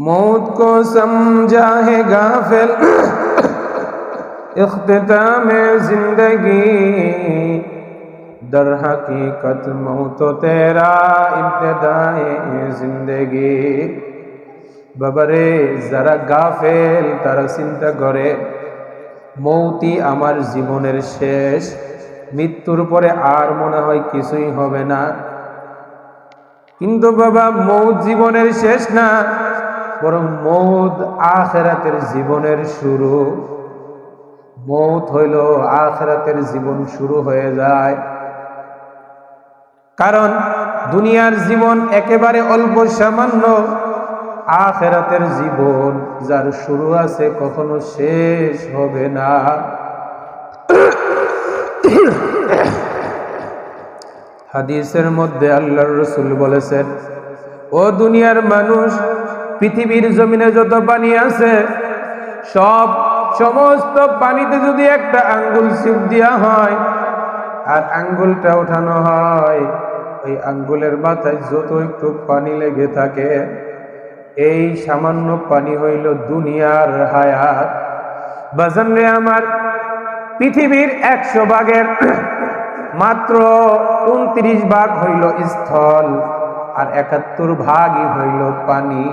मौत को समझा है गाफिल इख्तिताम जिंदगी दर हकीकत मौत तेरा इब्तदाए जिंदगी বাবারে যারা গাফেল তারা চিন্তা করে মৌতি আমার জীবনের শেষ মৃত্যুর পরে আর মনে হয় কিছুই হবে না কিন্তু বাবা মৌত জীবনের শেষ না বরং মৌত আখেরাতের জীবনের শুরু। মৌত হইল আখেরাতের জীবন শুরু হয়ে যায়। কারণ দুনিয়ার জীবন একেবারে অল্প সামান্য। আখেরাতের জীবন যার শুরু আছে কখনো শেষ হবে না। হাদিসের মধ্যে আল্লাহর রসুল বলেছেন, ও দুনিয়ার মানুষ পৃথিবীর জমিনে যত পানি আছে, সব সমস্ত পানিতে যদি একটা আঙ্গুল সিপ দেওয়া হয়, আর আঙ্গুলটা ওঠানো হয়, ওই আঙ্গুলের মাথায় যত একটু পানি লেগে থাকে, এই সামান্য পানি হইল দুনিয়ার হায়াত। বাজান রে আমার পৃথিবীর একশো ভাগের মাত্র উনত্রিশ ভাগ হইল স্থল, আর একাত্তর ভাগই হইল পানি।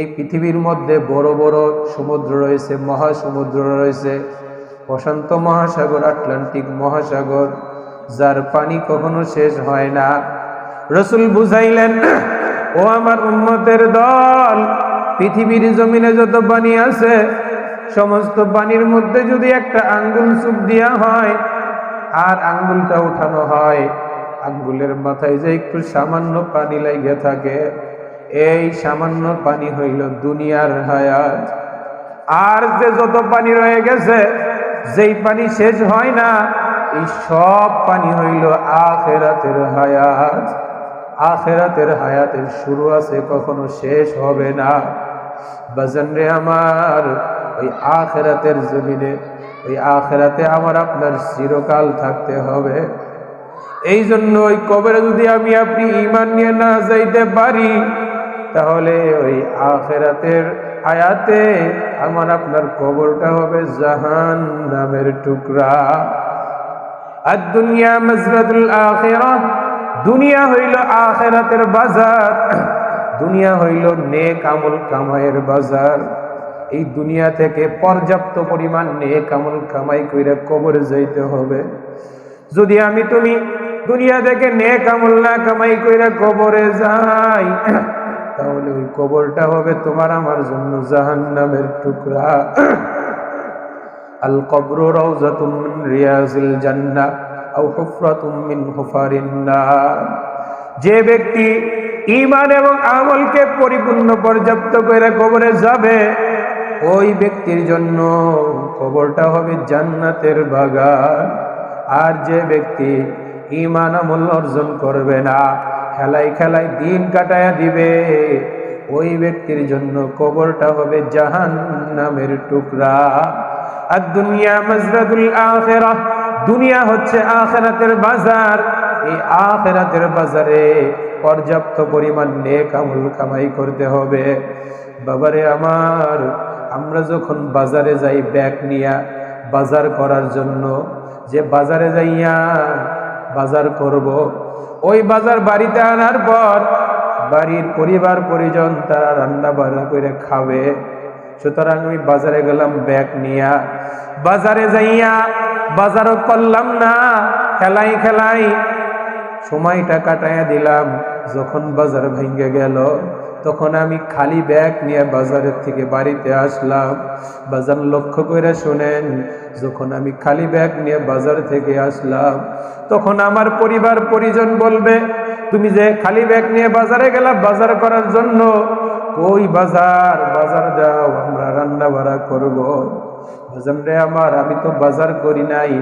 এই পৃথিবীর মধ্যে বড় বড় সমুদ্র রয়েছে, মহাসমুদ্র রয়েছে প্রশান্ত মহাসাগর, আটলান্টিক মহাসাগর, যার পানি কখনো শেষ হয় না। রসুল বুঝাইলেন, ও আমার উন্মতের দল, পৃথিবীর জমিনে যত পানি আছে, সমস্ত পানির মধ্যে যদি একটা আঙ্গুল চুপ দেওয়া হয়, আর আঙ্গুলটা উঠানো হয়, আঙ্গুলের মাথায় যে একটু সামান্য পানি লেগে থাকে এই সামান্য পানি হইল দুনিয়ার হায়াত। আর যে যত পানি রয়ে গেছে, যেই পানি শেষ হয় না, এই সব পানি হইল আখেরাতের হায়াত। আখেরাতের হায়াতের শুরু আছে, কখনো শেষ হবে না। বাজান রে আমার, ওই আখেরাতের জমিনে, ওই আখেরাতে আমার আপনার চিরকাল থাকতে হবে। এই জন্য ওই কবরে যদি আমি আপনি ইমান নিয়ে না যাইতে পারি তাহলে ওই আখেরাতের আয়াতে আমার আপনার কবরটা হবে জাহান নামের টুকরা। আর দুনিয়া মজরাতুল আখেরা, দুনিয়া হইল আখেরাতের বাজার, দুনিয়া হইল নেক আমল কামাইয়ের বাজার। এই দুনিয়া থেকে পর্যাপ্ত পরিমাণ নেক আমল কামাই কইরা কবরে যাইতে হবে। যদি আমি তুমি দুনিয়া থেকে নেক আমল না কামাই কইরা কবরে যাই তাহলে ওই কবরটা হবে তোমার আমার জন্য জাহান্নামের টুকরা। আল কবর রওজাতুম মিন রিয়াজিল জান্নাহ আও হুফরাতুম মিন হুফারিন যে ব্যক্তি ইমান এবং আমলকে পরিপূর্ণ পর্যাপ্ত করে কবরে যাবে, ওই ব্যক্তির জন্য কবরটা হবে জান্নাতের বাগান। আর যে ব্যক্তি ইমান আমল অর্জন করবে না খেলাই খেলায় দিন কাটায়া দিবে। ওই ব্যক্তির জন্য কবরটা হবে জাহান নামের টুকরা। আর দুনিয়া মজরাতুল আখেরা, দুনিয়া হচ্ছে আখেরাতের বাজার। এই আখেরাতের বাজারে পর্যাপ্ত পরিমাণ নেক আমল কামাই করতে হবে। বাবারে আমার, আমরা যখন বাজারে যাই ব্যাগ নিয়া বাজার করার জন্য, যে বাজারে যাইয়া বাজার করব ওই বাজার বাড়িতে আনার পর বাড়ির পরিবার পরিজন তারা রান্না বান্না করে খাবে। সুতরাং আমি বাজারে গেলাম ব্যাগ নিয়া। বাজারে যাইয়া বাজারও করলাম না, খেলাই খেলাই। সময়টা কাটাইয়া দিলাম, যখন বাজার ভেঙে গেল তখন আমি খালি ব্যাগ নিয়ে বাজারের থেকে বাড়িতে আসলাম। বাজার লক্ষ্য করে শোনেন, যখন আমি খালি ব্যাগ নিয়ে বাজার থেকে আসলাম, তখন আমার পরিবার পরিজন বলবে, তুমি যে খালি ব্যাগ নিয়ে বাজারে গেলাম বাজার করার জন্য ওই বাজার? বাজার যাও আমরা রান্না বাড়া করব। বাজান রে আমার, আমি তো বাজার করি নাই।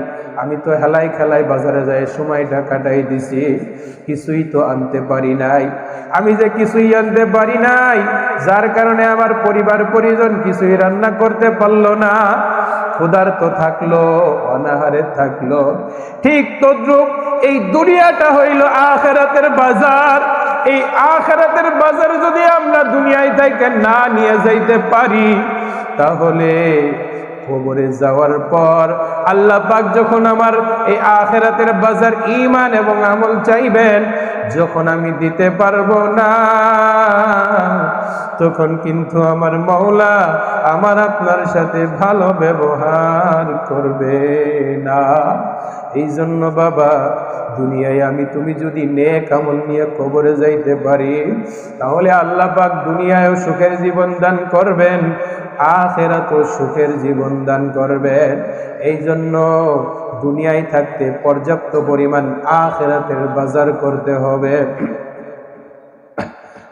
আমি তো হেলাই খেলাই বাজারে যাই সময়টা কাটাই দিছি। কিছুই তো আনতে পারি নাই। আমি যে কিছুই আনতে পারি নাই, যার কারণে আমার পরিবার পরিজন কিছুই রান্না করতে পারল না। ক্ষুধার্ত থাকল, অনাহারে থাকল। ঠিক তদ্রুপ, এই দুনিয়াটা হইল আখেরাতের বাজার। এই আখেরাতের বাজার যদি আমরা দুনিয়ায় থেকে না নিয়ে যাইতে পারি, তাহলে কবরে যাওয়ার পর আল্লাহ পাক যখন আমার এই আখেরাতের বাজার ইমান এবং আমল চাইবেন, যখন আমি দিতে পারব না তখন কিন্তু আমার মৌলা আমার আপনার সাথে ভালো ব্যবহার করবে না। এই জন্য বাবা, দুনিয়ায় আমি তুমি যদি নেক আমল নিয়ে কবরে যাইতে পারি, তাহলে আল্লাহ পাক দুনিয়ায়ও সুখের জীবন দান করবেন, আখেরাতেও সুখের জীবন দান করবেন। এই জন্য দুনিয়ায় থাকতে পর্যাপ্ত পরিমাণ আখেরাতের বাজার করতে হবে।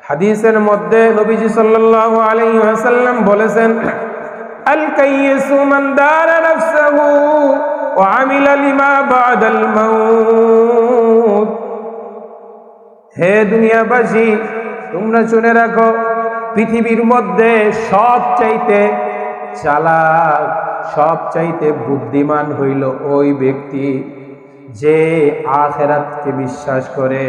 হাদিসের মধ্যে নবীজি সাল্লাল্লাহু আলাইহি ওয়াসাল্লাম বলেছেন, আল কাইয়িসু মান দারা নাফসাহু ওয়া আমিলা লিমা বাদাল মাউত। হে দুনিয়াবাসী, তোমরা শুনে রাখো, পৃথিবীর মধ্যে সব চাইতে চালাক সব চাইতে বুদ্ধিমান হইল ওই ব্যক্তি যে আখেরাতকে বিশ্বাস করে।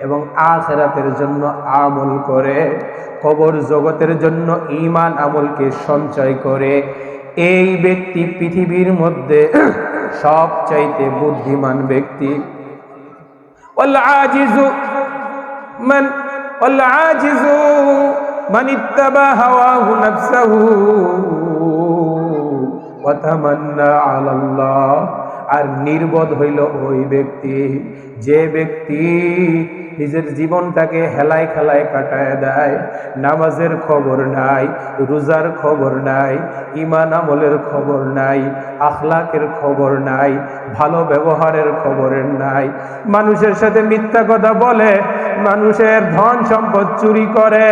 এবং আখেরাতের জন্য আমল করে, কবর জগতের জন্য ইমান আমলকে সঞ্চয় করে, এই ব্যক্তি পৃথিবীর মধ্যে সবচাইতে বুদ্ধিমান ব্যক্তি। আর নির্বোধ হইল ওই ব্যক্তি, যে ব্যক্তি নিজের জীবনটাকে হেলায় খেলায় কাটায় দেয়। নামাজের খবর নাই, রোজার খবর নাই ইমান আমলের খবর নাই, আখলাকের খবর নাই, ভালো ব্যবহারের খবর নাই। মানুষের সাথে মিথ্যা কথা বলে, মানুষের ধন সম্পদ চুরি করে,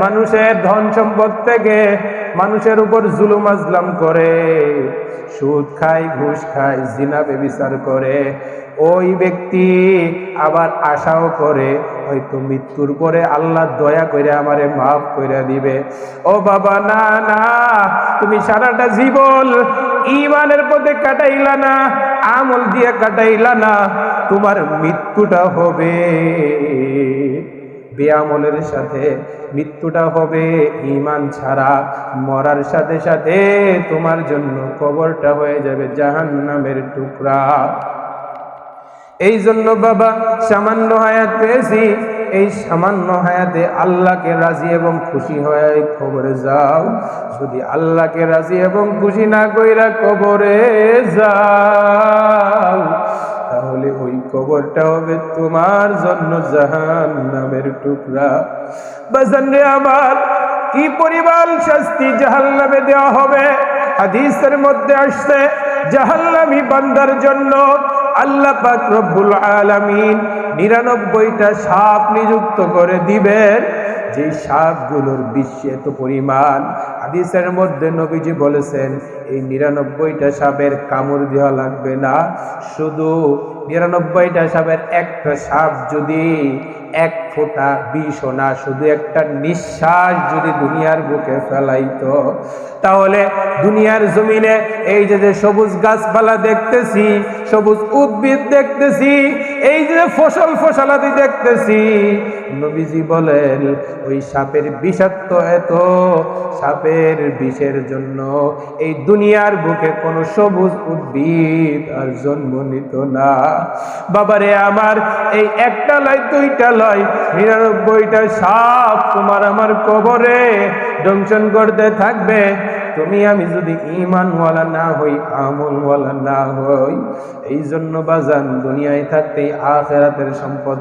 মানুষের ধন সম্পদ থেকে মানুষের উপর জুলুম, আজলাম করে। সুদ খায়, ঘুষ খায়, জিনা বেবিচার করে। ওই ব্যক্তি আবার আশাও করে, হয়তো মৃত্যুর পরে আল্লাহ দয়া করে আমারে মাফ করে দিবে। ও বাবা, না না, তুমি সারাটা জীবন ইমানের পথে কাটাইলা না, আমল দিয়ে কাটাইলা না, তোমার মৃত্যুটা হবে। বেআমলের সাথে মৃত্যুটা হবে ইমান ছাড়া মরার সাথে সাথে তোমার জন্য কবরটা হয়ে যাবে জাহান্নামের টুকরা। এই জন্য বাবা, সামান্য হায়াত পেয়েছি। এই সামান্য হায়াতে আল্লাহকে রাজি এবং খুশি হয়ে কবরে যাও। যদি আল্লাহকে রাজি এবং খুশি না কইরা কবরে যাও, তাহলে ওই কবরটা হবে তোমার জন্য জাহান নামের টুকরা। বাজান রে আমার, কি পরিমাণ শাস্তি জাহান্নামে দেওয়া হবে? হাদিসের মধ্যে আসছে, জাহান্নামী বান্দার জন্য আল্লাহ পাক রব্বুল আলামিন নিরানব্বইটা সাপ নিযুক্ত করে দিবেন। যে সাপগুলোর বিশ্বে এত পরিমাণ, হাদিসের মধ্যে নবীজি বলেছেন, এই নিরানব্বইটা সাপের কামড় দেওয়া লাগবে না। শুধু নিরানব্বইটা সাপের একটা সাপ যদি এক ফোঁটা বিষ না, শুধু একটা নিঃশ্বাস যদি দুনিয়ার বুকে ফেলাইতো। তাহলে দুনিয়ার জমিনে এই যে যে সবুজ গাছপালা দেখতেছি, সবুজ উদ্ভিদ দেখতেছি, এই যে ফসল ফসলাদি দেখতেছি, নবীজি বলেন, ওই সাপের বিষাক্ত এত, সাপের বিষের জন্য এই দুনিয়ার বুকে কোনো সবুজ উদ্ভিদ আর জন্ম নিত না। বাবারে, আমার এই একটা লয় দুইটা লয় নিরানব্বইটা সাপ তোমার আমার কবরে দংশন করতে থাকবে। তুমি, আমি যদি ইমানওয়ালা না হই, আমলওয়ালা না হই এই জন্য বাজান, দুনিয়ায় থাকতেই আখেরাতের সম্পদ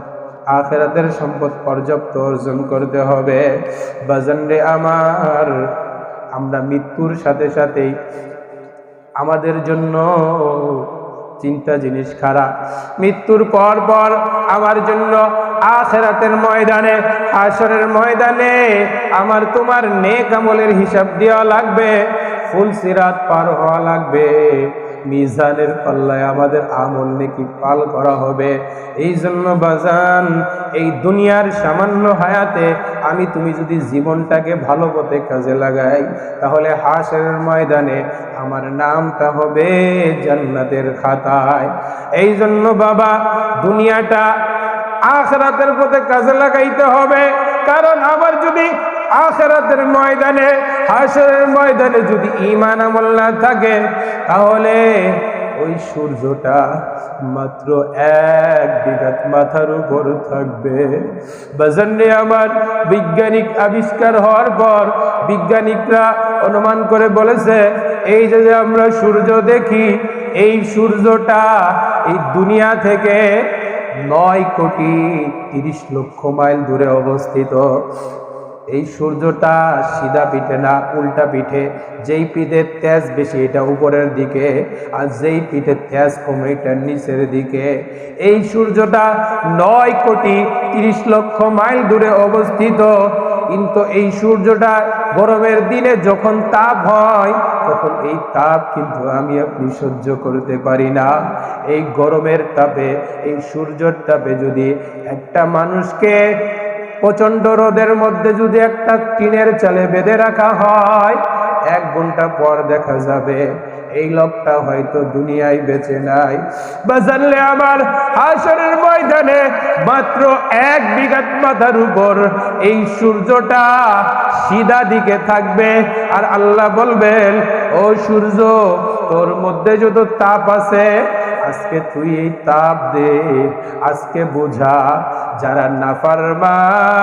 আখেরাতের সম্পদ পর্যাপ্ত অর্জন করতে হবে। বাজান রে আমার, আমরা মৃত্যুর সাথে সাথেই আমাদের জন্য চিন্তা জিনিস খারাপ মৃত্যুর পর পর আমার জন্য আখেরাতের ময়দানে আসরের ময়দানে আমার তোমার নেক আমলের হিসাব দেওয়া লাগবে, ফুল সিরাত পার হওয়া লাগবে। মিজানের পাল্লায় আমাদের আমল নেকি পাল করা হবে। এই জন্য বাজান, এই দুনিয়ার সামান্য হায়াতে আমি তুমি যদি জীবনটাকে ভালো পথে কাজে লাগাই, তাহলে হাসের ময়দানে আমার নামটা হবে জান্নাতের খাতায়। এই জন্য বাবা, দুনিয়াটা আখরাতের পথে কাজে লাগাইতে হবে। কারণ আমার যদি আখরাতের ময়দানে, হাসরের ময়দানে যদি ইমান আমল না থাকে, তাহলে ওই সূর্যটা মাত্র এক বিঘাত মাথার উপর থাকবে। বাজারে আমার বৈজ্ঞানিক আবিষ্কার হওয়ার পর বিজ্ঞানিকরা অনুমান করে বলেছে, এই যে আমরা সূর্য দেখি, এই সূর্যটা এই দুনিয়া থেকে নয় কোটি তিরিশ লক্ষ মাইল দূরে অবস্থিত। এই সূর্যটা সিধা পিঠে না, উল্টা পিঠে। যেই পিঠের তেজ বেশি, এটা উপরের দিকে। আর যেই পিঠের তেজ কমে, এটা নিচের দিকে। এই সূর্যটা নয় কোটি তিরিশ লক্ষ মাইল দূরে অবস্থিত। কিন্তু এই সূর্যটা গরমের দিনে যখন তাপ হয়, তখন এই তাপ কিন্তু আমি আপনি সহ্য করতে পারি না। এই গরমের তাপে, এই সূর্যের তাপে যদি একটা মানুষকে প্রচণ্ড রোদের মধ্যে যদি একটা টিনের চালে বেঁধে রাখা হয়, এক ঘণ্টা পর দেখা যাবে এই লোকটা হয়তো দুনিয়ায় বেঁচে নাই। বা জানলে আমার হাসরের ময়দানে মাত্র এক বিঘাত মাথার উপর এই সূর্যটা সিধা দিকে থাকবে আর আল্লাহ বলবেন, ও সূর্য, তোর মধ্যে যত তাপ আছে, আজকে তুই এই তাপ দে, আজকে বোঝা যারা নাফারমান,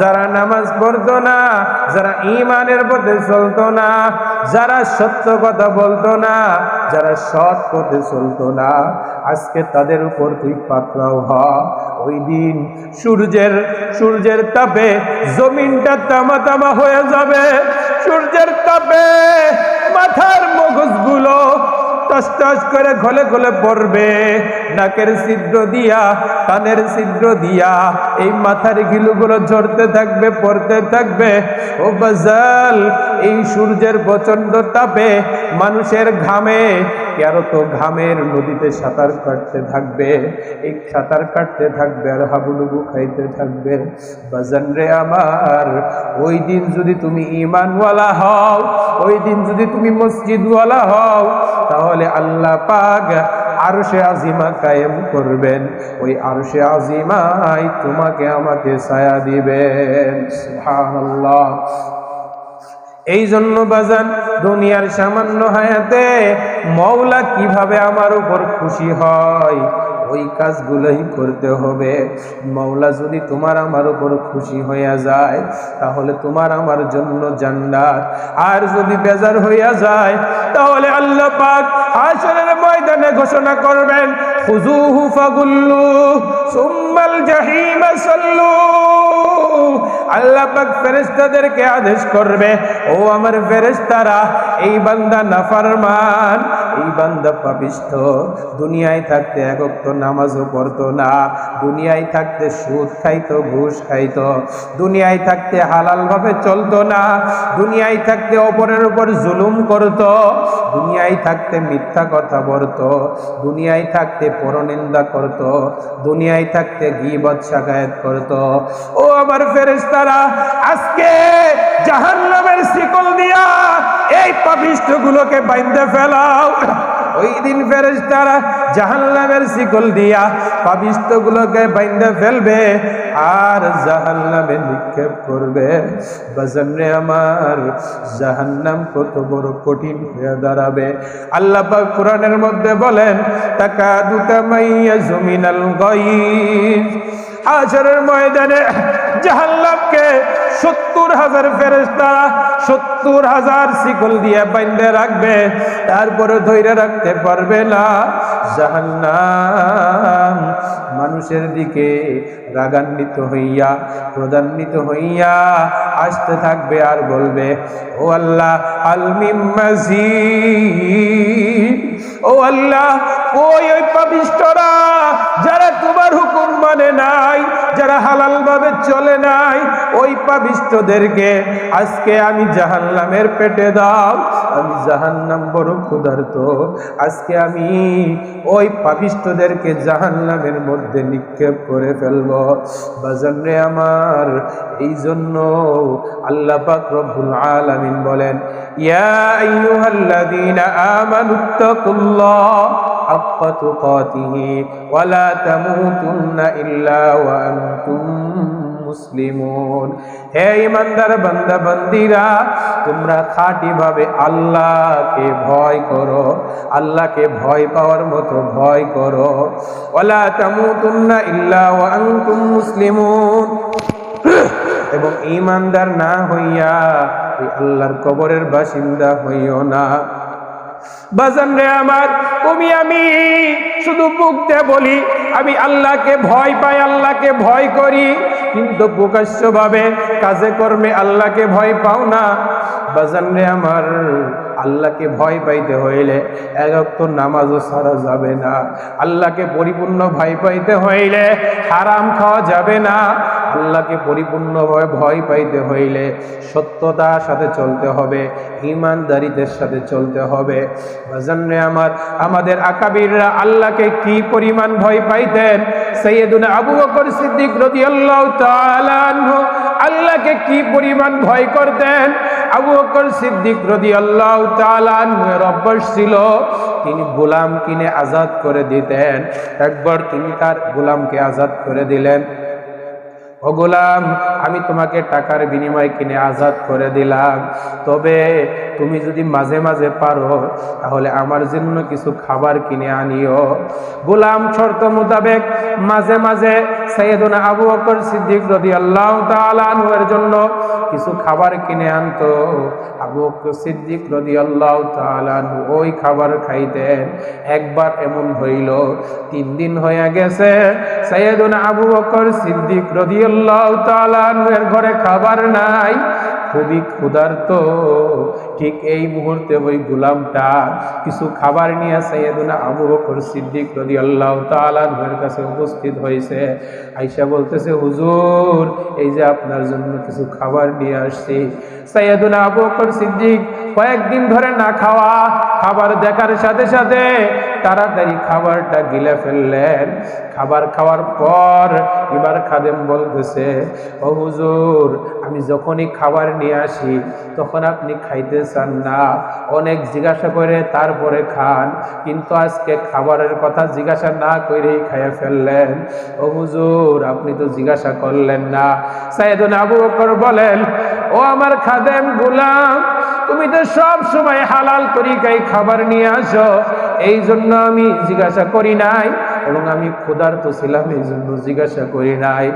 যারা নামাজ পড়তো না, যারা ইমানের পথে চলতো না, যারা সত্য কথা বলতো না, যারা সৎ পথে চলতো না, আজকে তাদের উপর তুই পাকড়াও হ। ওই দিন সূর্যের সূর্যের তাপে জমিনটা তামা তামা হয়ে যাবে। সূর্যের তাপে মাথার মগজগুলো টস টস করে ঘলে ঘলে পড়বে। নাকের ছিদ্র দিয়া, কানের ছিদ্র দিয়া, এই মাথার গিলুগুলো ঝরতে থাকবে, পড়তে থাকবে। ও বাজাল এই সূর্যের প্রচণ্ড তাপে মানুষের ঘামে। কেন তো ঘামের নদীতে সাঁতার কাটতে থাকবে? এই সাঁতার কাটতে থাকবে আর হাবুডুবু খাইতে থাকবে। বাজান রে আমার, ওই দিন যদি তুমি ইমানওয়ালা হও, ওই দিন যদি তুমি মসজিদওয়ালা হও, তাহলে আল্লাহ পাক আরশে আজিমা কায়েম করবেন। ওই আরশে আজিমাই তোমাকে আমাকে ছায়া দিবেন। সুবহানাল্লাহ। এই জন্য বাজান, দুনিয়ার সামান্য হায়াতে মৌলা কীভাবে আমার উপর খুশি হয়? ওই কাজগুলোই করতে হবে। মৌলা যদি তোমার আমার উপর খুশি হইয়া যায়, তাহলে তোমার আমার জন্য জান্নাত। আর যদি বেজার হইয়া যায়, তাহলে আল্লাহ পাক হাসরের ময়দানে ঘোষণা করবেন খুজুহু ফাগুল্লু সুম্মাল জাহিমা সাল্লু। আল্লাহ পাক আদেশ করবে ও আমার ফেরেশতারা এই বান্দা নাফরমান এই বান্দা পাপিষ্ঠ। দুনিয়ায় থাকতে একক তো নামাজও পড়তো না। দুনিয়ায় থাকতে সুদ খাইতো, ঘুষ খাইতো। দুনিয়ায় থাকতে হালাল ভাবে চলতো না। দুনিয়ায় থাকতে অপরের উপর জুলুম করতো। দুনিয়ায় থাকতে মিথ্যা কথা বলতো। দুনিয়ায় থাকতে পরনিন্দা করত। দুনিয়ায় থাকতে গিবত শাকায়াত করত। ও আমার ফেরেশতারা, আজকে জাহান্নামের শিকল দিয়া এই পাপিষ্ঠ গুলোকে বাইন্ধে ফেলাও। ওই দিন ফেরেশতারা জাহান্নামের শিকল দিয়া পাপিষ্ঠ গুলোকে বাইন্ধে ফেলবে আর জাহান্নামে নিক্ষেপ করবে। বাজানে আমার জাহান্নাম কত বড় কঠিন হয়ে দাঁড়াবে। আল্লাহ পাক কোরআনের মধ্যে বলেন তাকা দুটা মাইয়া জমিনাল গয়িব। হাজারের ময়দানে জাহান্নামকে সত্তর হাজার ফেরেস্তারা সত্তর হাজার শিকল দিয়ে বাইন্ধে রাখবে, তারপরে ধৈর্য রাখতে পারবে না। জাহান্নাম মানুষের দিকে রাগান্বিত হইয়া প্রদান্বিত হইয়া আসতে থাকবে আর বলবে, ও আল্লাহ আলমিম মাজিদ। ও আল্লাহ, ওই ওই পাপিষ্টরা যারা তোমার হুকুম মানে নাই, যারা হালাল ভাবে চলে নাই, ওই পাপিষ্টদেরকে আজকে আমি জাহান্নামের পেটে দাও, আমি জাহান্নাম বড় ক্ষুধার্ত। আজকে আমি ওই পাপিষ্টদেরকে জাহান্নামের মধ্যে নিক্ষেপ করে ফেলব। বাজানে আমার এই জন্য আল্লাহ পাক রব্বুল আলামিন বলেন, ইয়া আইয়ুহাল্লাযীনা আমানুত্তাকুল্লাহ حق تقاته ولا تموتن إلا وأنتم মুসলিমুন হে ইমানদার বান্দা বান্দিরা তোমরা খাঁটি ভাবে আল্লাহকে ভয় করো আল্লাহকে ভয় পাওয়ার মতো ভয় করো ওয়ালা তামুতুন্না ইল্লা ওয়া আনতুম মুসলিমুন এবং ইমানদার না হইয়া ওই আল্লাহর কবরের বাসিন্দা হইও না বাজান রে আমার, তুমি আমি শুধু মুখতে বলি, আমি আল্লাহকে ভয় পাই, আল্লাহকে ভয় করি। কিন্তু প্রকাশ্যভাবে কাজে কর্মে আল্লাহকে ভয় পাও না। বাজান রে আমার, আল্লাহকে ভয় পাইতে হইলে এক তো নামাজও সারা যাবে না। আল্লাহকে পরিপূর্ণ ভয় পাইতে হইলে হারাম খাওয়া যাবে না। আল্লাহকে পরিপূর্ণভাবে ভয় পাইতে হইলে সত্যতার সাথে চলতে হবে ইমানদারিদের সাথে চলতে হবে। বাজানে আমার, আমাদের আকাবিররা আল্লাহকে কি পরিমাণ ভয় পাইতেন? সৈয়দুনা আবু বকর সিদ্দিক রাদিয়াল্লাহু তাআলা আনহু আল্লাহকে কি পরিমাণ ভয় করতেন? আবু বকর সিদ্দিক রাদিয়াল্লাহু তাআলা আনহুর অভ্যাস ছিল, তিনি গোলাম কিনে আজাদ করে দিতেন। একবার তিনি তার গোলামকে আজাদ করে দিলেন। ও গোলাম, আমি তোমাকে টাকার বিনিময়ে কিনে আজাদ করে দিলাম। তবে তুমি যদি মাঝে মাঝে পারো, তাহলে আমার জন্য কিছু খাবার কিনে আনিও। গোলাম শর্ত মোতাবেক মাঝে মাঝে সৈয়দনা আবু বকর সিদ্দিক রদি আল্লাহ তালানহের জন্য কিছু খাবার কিনে আনতো। আবু সিদ্দিক রদি আল্লাহ ওই খাবার খাইতেন। একবার এমন হইল, তিন দিন হয়ে গেছে সৈয়দনা আবু বকর সিদ্দিক রদি আল্লাহ এর ঘরে খাবার নাই। খুবই ক্ষুধার্ত। ঠিক এই মুহূর্তে ওই গুলামটা কিছু খাবার নিয়ে সৈয়দুনা আবু বকর সিদ্দিক রদি আল্লাহ তালের কাছে উপস্থিত হয়েছে। আইসা বলতেছে, হুজুর, এই যে আপনার জন্য কিছু খাবার নিয়ে আসছি। সৈয়দুনা আবু বকর সিদ্দিক কয়েকদিন ধরে না খাওয়া খাবার দেখার সাথে সাথে তাড়াতাড়ি খাবারটা গিলে ফেললেন। খাবার খাওয়ার পর এবার খাদেম বলতেছে, ও হুজুর, আমি যখনই খাবার নিয়ে আসি, তখন আপনি খাইতে চান না। অনেক জিজ্ঞাসা করে তারপরে খান। কিন্তু আজকে খাবারের কথা জিজ্ঞাসা না করেই খাইয়ে ফেললেন। ও হুজুর, আপনি তো জিজ্ঞাসা করলেন না। সাইদুন আবু বকর বলেন, ও আমার খাদেম গুলাম তুমি তো সব সময় হালাল তরিকায় খাবার নিয়ে আসো। এই জন্য আমি জিজ্ঞাসা করি নাই এবং আমি ক্ষুধার্ত ছিলাম, এই জন্য জিজ্ঞাসা করি নাই।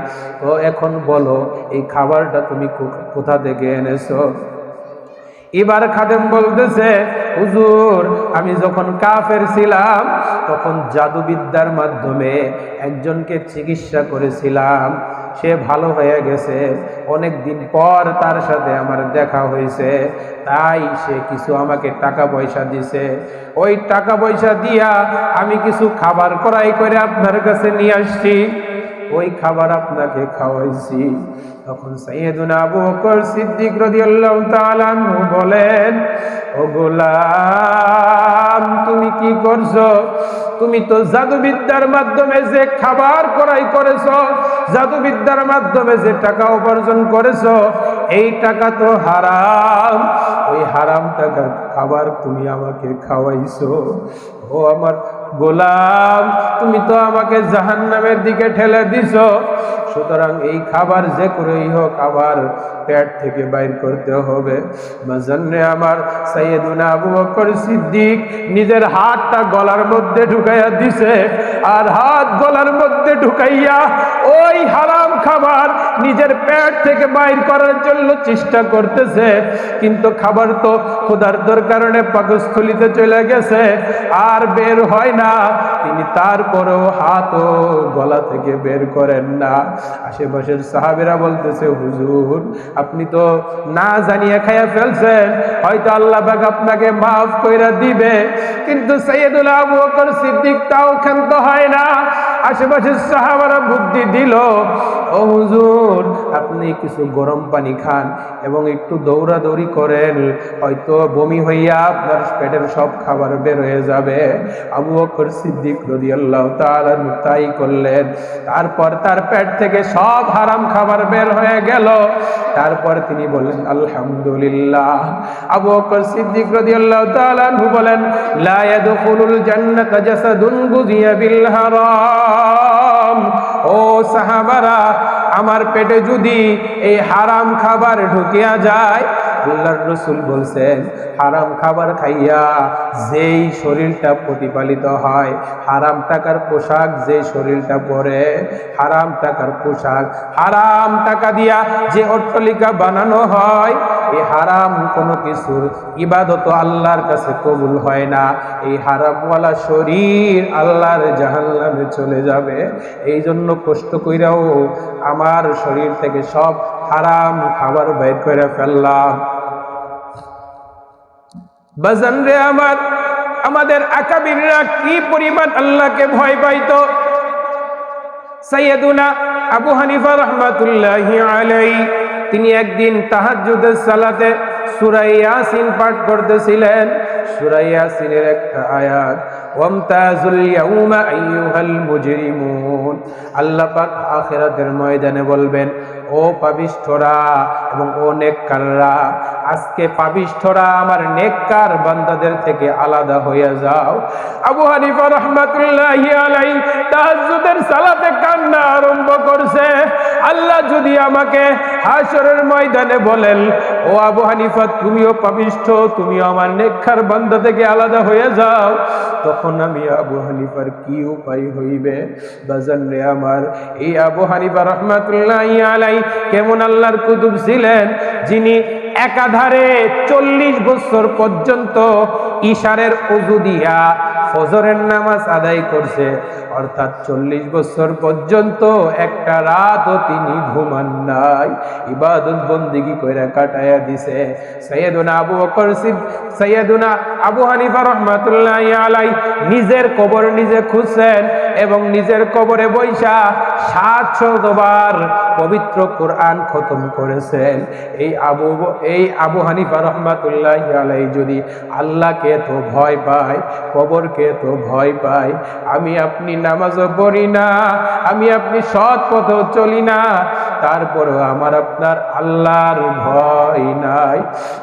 তো এখন বলো, এই খাবারটা তুমি কোথা থেকে এনেছো? এবার খাদেম বলতেছে, হুজুর, আমি যখন কাফের ছিলাম, তখন জাদুবিদ্যার মাধ্যমে একজনকে চিকিৎসা করেছিলাম। সে ভালো হয়ে গেছে। অনেক দিন পর তার সাথে আমার দেখা হয়েছে। তাই সে কিছু আমাকে টাকা পয়সা দিছে। ওই টাকা পয়সা দিয়া আমি কিছু খাবার করাই করে আপনার কাছে নিয়ে আসছি। ওই খাবার আপনাকে খাওয়াইছি। তখন সাইয়েদুনা আবু বকর সিদ্দিক রাদিয়াল্লাহু তাআলা বলেন, ও গোলাম, তুমি কি করছ? তুমি তো জাদুবিদ্যার মাধ্যমে যে খাবার করাই করেছ, জাদুবিদ্যার মাধ্যমে যে টাকা উপার্জন করেছ, এই টাকা তো হারাম। ওই হারাম টাকার খাবার তুমি আমাকে খাওয়াইছো। ও আমার গোলাম, তুমি তো আমাকে জাহান নামের দিকে ঠেলে দিছো। সুতরাং এই খাবার যে করেই হোক আবার পেট থেকে বাইর করতে হবে। মাজান্নে আমার সাইয়েদুনা আবু বকর সিদ্দিক নিজের হাতটা গলার মধ্যে ঢুকাইয়া দিছে আর হাত গলার মধ্যে ঢুকাইয়া ওই হারাম খাবার নিজের পেট থেকে বাইর করার জন্য চেষ্টা করতেছে। কিন্তু খাবার তো ক্ষুধার্তর কারণে পাকস্থলিতে চলে গেছে আর বের হয় না। তিনি তারপরেও হাত ও গলা থেকে বের করেন না। আশেপাশের সাহাবেরা বলতেছে, হুজুর, আপনি তো না জানিয়ে খাইয়া ফেলছেন। হয়তো আল্লাহ আপনাকে মাফ কইরা দিবে। কিন্তু সৈয়দুল আবু সিদ্দিক তাও ক্ষান্ত হয় না। আশেপাশের সাহাবারা বুদ্ধি দিল, ও হুজুর, আপনি কিছু গরম পানি খান। এবং একটু দৌড়াদৌড়ি করেন, হয়তো বমি হইয়া আপনার পেটের সব খাবার বের হয়ে যাবে। আবু বকর সিদ্দিক রাদিয়াল্লাহু তাআলা তাই করলেন। তারপর তার পেট থেকে সব হারাম খাবার বের হয়ে গেল। তারপর তিনি বললেন, আলহামদুলিল্লাহ। আবু বকর সিদ্দিক রাদিয়াল্লাহু তাআলা আনহু বলেন, লা ইয়াদখুলুল জান্নাতা জাসাদুন গুযিয়া বিল হারাম। ও সাহাবারা আমার পেটে যদি এই হারাম খাবার ঢুকিয়া যায় আল্লাহর রসুল বলছেন, হারাম খাবার খাইয়া যেই শরীরটা প্রতিপালিত হয়, হারাম টাকার পোশাক যে শরীরটা পরে, হারাম টাকার পোশাক, হারাম টাকা দিয়া যে অট্টলিকা বানানো হয়, এই হারাম কোনো কিছুর ইবাদত আল্লাহর কাছে কবুল হয় না। এই হারামওয়ালা শরীর আল্লাহর জাহান্নামে চলে যাবে। এই জন্য কষ্ট কইরাও আমার শরীর থেকে সব হারাম খাবার বের করে ফেললাম। বাজান রে আমার, আমাদের আকাবিররা কি পরিমাণ আল্লাহকে ভয় পাইতো? সাইয়েদুনা আবু হানিফা রহমাতুল্লাহি আলাই তিনি একদিন তাহাজ্জুদের সালাতে সূরা ইয়াসিন পাঠ করতেছিলেন। সূরা ইয়াসিনের একটা আয়াত ওয়ামতাজুল ইয়াউমা আইয়ুহাল মুজরিমুন। আল্লাহ পাক আখিরাতের ময়দানে বলবেন, ও পাবিষ্ঠরা এবং ও নেককাররা আজকে পাবিষ্ঠরা আমার নেককার বান্দাদের থেকে আলাদা হয়ে যাও। আবু হানিফা রহমাতুল্লাহি আলাই তাহাজ্জুদের সালাতে কান্না আরম্ভ করছে। আল্লাহ যদি আমাকে হাসরের ময়দানে বলেন, ও আবু হানিফা, তুমিও পাবিষ্ঠ তুমিও আমার নেককার বান্দা থেকে আলাদা হয়ে যাও, তখন আমি আবু হানিফার কি উপায় হইবে? বাজান রে আমার, এই আবু হানিফা রহমাতুল্লাহি আলাই কেমন আল্লাহর কুতুব ছিলেন, যিনি একাধারে চল্লিশ বছর পর্যন্ত ইশারের উজু দিয়া ফজরের নামাজ আদায় করছে। অর্থাৎ চল্লিশ বছর পর্যন্ত একটা রাতও তিনি ঘুমান নাই। ইবাদত বন্দিগি কইরা কাটায়া দিছে। সৈয়দুনা আবু বকর সৈয়দুনা আবু হানিফা রহমাতুল্লাহ আলাই নিজের কবর নিজে খুঁজছেন এবং নিজের কবরে বৈশা সাতশত বার পবিত্র কোরআন খতম করেছেন। এই আবু এই আবু হানিফা রহমাতুল্লাহ আলাই যদি আল্লাহকে তো ভয় পায়, কবরকে তো ভয় পায়, আমি আপনি নামাজও পড়ি না, আমি আপনি সৎ পথেও চলি না, তারপরেও আমার আপনার আল্লাহর ভয় নাই।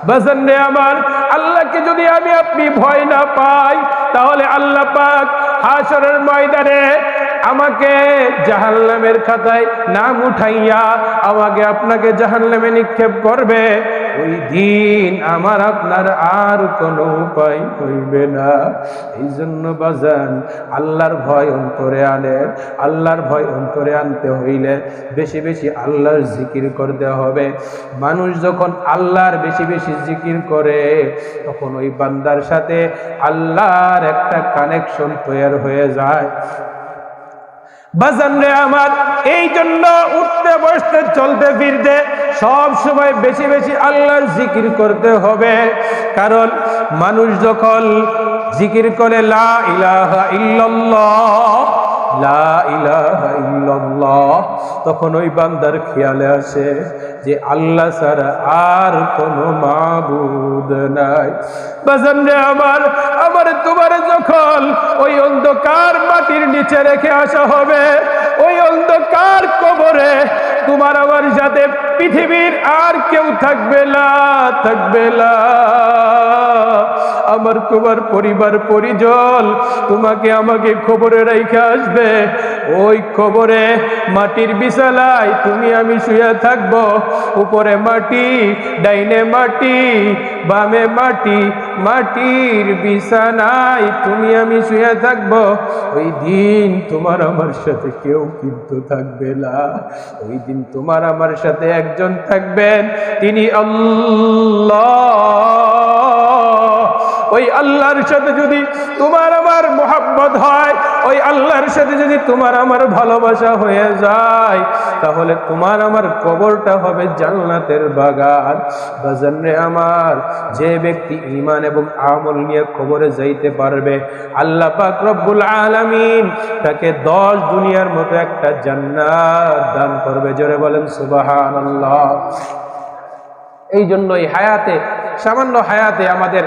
বাজান রে আমার, আল্লাহকে যদি আমি আপনি ভয় না পাই, তাহলে আল্লাহ পাক হাসরের ময়দানে আমাকে জাহান্নামের খাতায় নাম উঠাইয়া আমাকে আপনাকে জাহান্নামে নিক্ষেপ করবে। ওই দিন আমার আপনার আর কোনো উপায় হইবে না। এই জন্য বাজান, আল্লাহর ভয় অন্তরে আনে, আল্লাহর ভয় অন্তরে আনতে হইলে বেশি বেশি আল্লাহর জিকির করতে হবে। মানুষ যখন আল্লাহর বেশি বেশি জিকির করে, তখন ওই বান্দার সাথে আল্লাহর একটা কানেকশন তৈরি হয়ে যায়। বাজান রে আমার, এই জন্য উঠতে বসতে চলতে ফিরতে সব সময় বেশি বেশি আল্লাহর জিকির করতে হবে। কারণ মানুষ যখন জিকির করে, লা ইলাহা ইল্লাল্লাহ তখন ওই বান্দার খেয়ালে আসে যে আল্লাহ ছাড়া আর কোনো মাবুদ নাই। আমার আমার তোমার যখন ওই অন্ধকার মাটির নিচে রেখে আসা হবে, ওই অন্ধকার কবরে তোমার আমার সাথে পৃথিবীর আর কেউ থাকবে না থাকবে না। আমার তোমার পরিবার পরিজন তোমাকে আমাকে খবরে রেখে আসবে। ওই খবরে মাটির বিছালায় তুমি আমি শুয়ে থাকব। উপরে মাটি, ডাইনে মাটি, বামে মাটি, মাটির বিছানায় তুমি আমি শুয়ে থাকব। ওই দিন তোমার আমার সাথে কেউ কিন্তু থাকবে না। ওই দিন তোমার আমার সাথে একজন থাকবেন, তিনি আল্লাহ। ওই আল্লাহর সাথে যদি তোমার আমার মোহাব্বত হয়, ওই আল্লাহর সাথে যদি তোমার আমার ভালোবাসা হয়ে যায়, তাহলে তোমার আমার কবরটা হবে জান্নাতের বাগান। বাজান আমার যে ব্যক্তি ইমান এবং আমল নিয়ে কবরে যাইতে পারবে, আল্লাহ পাক রব্বুল আলামিন তাকে দশ দুনিয়ার মতো একটা জান্নাত দান করবে। জোরে বলেন, সুবহানাল্লাহ। এই জন্য এই হায়াতে, সামান্য হায়াতে আমাদের